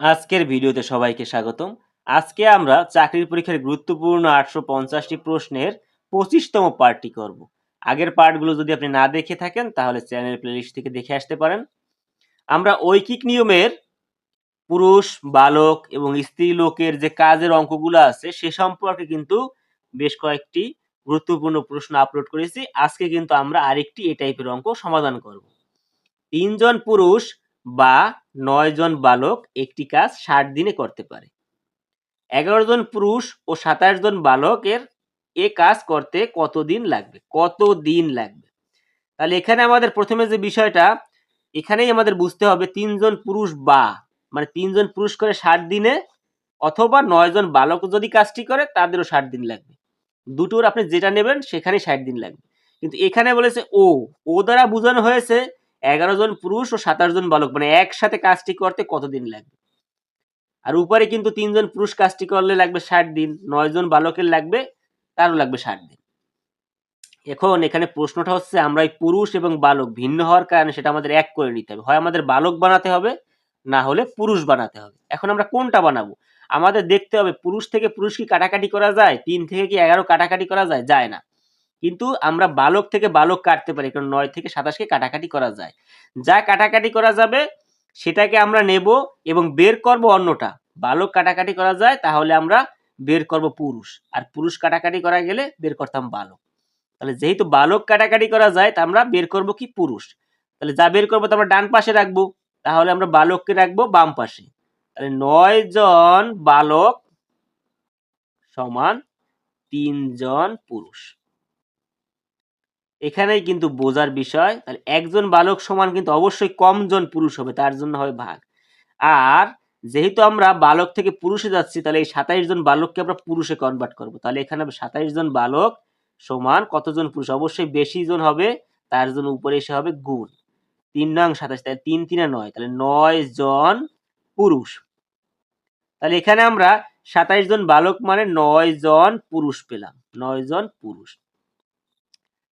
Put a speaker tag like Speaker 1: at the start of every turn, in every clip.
Speaker 1: আজকের ভিডিওতে সবাইকে স্বাগতম। আজকে আমরা চাকরির পরীক্ষার গুরুত্বপূর্ণ আটশো পঞ্চাশটি প্রশ্নের পঁচিশতম পার্টটি করব। আগের পার্টগুলো যদি আপনি না দেখে থাকেন, তাহলে চ্যানেল প্লেলিস্ট থেকে দেখে আসতে পারেন। আমরা ঐকিক নিয়মের পুরুষ, বালক এবং স্ত্রী লোকের যে কাজের অঙ্কগুলো আছে, সে সম্পর্কে কিন্তু বেশ কয়েকটি গুরুত্বপূর্ণ প্রশ্ন আপলোড করেছি। আজকে কিন্তু আমরা আরেকটি এ টাইপের অঙ্ক সমাধান করব। তিনজন পুরুষ বা নয় জন বালক একটি কাজ ষাট দিনে করতে পারে। এগারো জন পুরুষ ও সাতাশ জন বালকের এ কাজ করতে কত দিন লাগবে? কত দিন লাগবে? তাহলে এখানে আমাদের প্রথমে যে বিষয়টা, এখানেই আমাদের বুঝতে হবে তিনজন পুরুষ বা মানে তিনজন পুরুষ করে ষাট দিনে অথবা নয় জন বালক যদি কাজটি করে, তাদেরও ষাট দিন লাগবে। দুটোর আপনি যেটা নেবেন, সেখানেই ষাট দিন লাগবে। কিন্তু এখানে বলেছে ও ও দ্বারা বোঝানো হয়েছে এগারো জন পুরুষ ও সাতাশ জন বালক মানে একসাথে কাজটি করতে কতদিন লাগবে? আর উপরে কিন্তু তিনজন পুরুষ কাজটি করলে লাগবে ষাট দিন, নয় জন বালকের লাগবে, তারও লাগবে ষাট দিন। এখন এখানে প্রশ্নটা হচ্ছে, আমরা এই পুরুষ এবং বালক ভিন্ন হওয়ার কারণে সেটা আমাদের এক করে নিতে হবে। হয় আমাদের বালক বানাতে হবে, না হলে পুরুষ বানাতে হবে। এখন আমরা কোনটা বানাবো? আমাদের দেখতে হবে, পুরুষ থেকে পুরুষ কি কাটাকাটি করা যায়? তিন থেকে কি এগারো কাটাকাটি করা যায়? যায় না। কিন্তু আমরা বালক থেকে বালক কাটতে পারি, কারণ নয় থেকে সাতাশকে কাটাকাটি করা যায়। যা কাটাকাটি করা যাবে, সেটাকে আমরা নেব এবং বের করব অন্যটা। বালক কাটাকাটি করা যায়, তাহলে আমরা বের করব পুরুষ। আর পুরুষ কাটাকাটি করা গেলে বের করতাম বালক। তাহলে যেহেতু বালক কাটাকাটি করা যায়, তা আমরা বের করব কি পুরুষ? তাহলে যা বের করব তা আমরা ডান পাশে রাখব। তাহলে আমরা বালককে রাখব বাম পাশে। তাহলে নয় জন বালক সমান তিনজন পুরুষ। এখানেই কিন্তু বোঝার বিষয়, তাহলে একজন বালক সমান কিন্তু অবশ্যই কম জন পুরুষ হবে, তার জন্য হবে ভাগ। আর যেহেতু আমরা বালক থেকে পুরুষে যাচ্ছি, তাহলে এই সাতাইশ জন বালককে আমরা পুরুষে কনভার্ট করব। তাহলে এখানে হবে সাতাইশ জন বালক সমান কতজন পুরুষ? অবশ্যই বেশি জন হবে, তার জন্য উপরে এসে হবে গুণ। তিন নং সাতাশ, তাহলে তিন, তিনে নয়, তাহলে নয় জন পুরুষ। তাহলে এখানে আমরা সাতাইশ জন বালক মানে নয় জন পুরুষ পেলাম, নয় জন পুরুষ।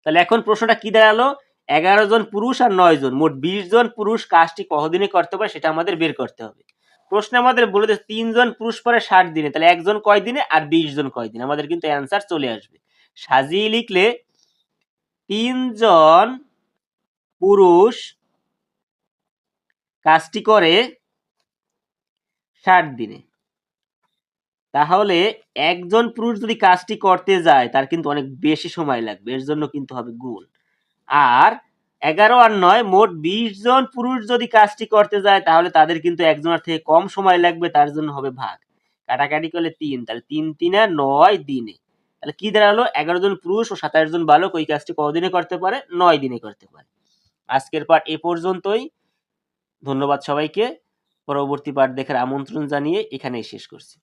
Speaker 1: তাহলে এখন প্রশ্নটা কি দাঁড়াল? এগারো জন পুরুষ আর নয় জন। মোট বিশ জন পুরুষ কাজটি কতদিনে করতে পারে সেটা আমাদের বের করতে হবে। প্রশ্নে আমাদের বলে দিচ্ছে তিনজন পুরুষ পরে ষাট দিনে। তাহলে একজন কয় দিনে আর বিশ জন কয় দিনে? আমাদের কিন্তু অ্যান্সার চলে আসবে। সাজিয়ে লিখলে তিনজন পুরুষ কাজটি করে ষাট দিনে। তাহলে একজন পুরুষ যদি কাজটি করতে যায়, তার কিন্তু অনেক বেশি সময় লাগবে। এর জন্য কিন্তু হবে গুণ। আর এগারো আর নয়, মোট বিশ জন পুরুষ যদি কাজটি করতে যায়, তাহলে তাদের কিন্তু একজনের থেকে কম সময় লাগবে, তার জন্য হবে ভাগ। কাটাকাটি করলে তিন, তাহলে তিন তিনে নয় দিনে। তাহলে কি দাঁড়াল? এগারো জন পুরুষ ও সাতাশ জন বালক ওই কাজটি কদিনে করতে পারে? নয় দিনে করতে পারে। আজকের পাঠ এ পর্যন্তই। ধন্যবাদ সবাইকে। পরবর্তী পাঠ দেখার আমন্ত্রণ জানিয়ে এখানেই শেষ করছি।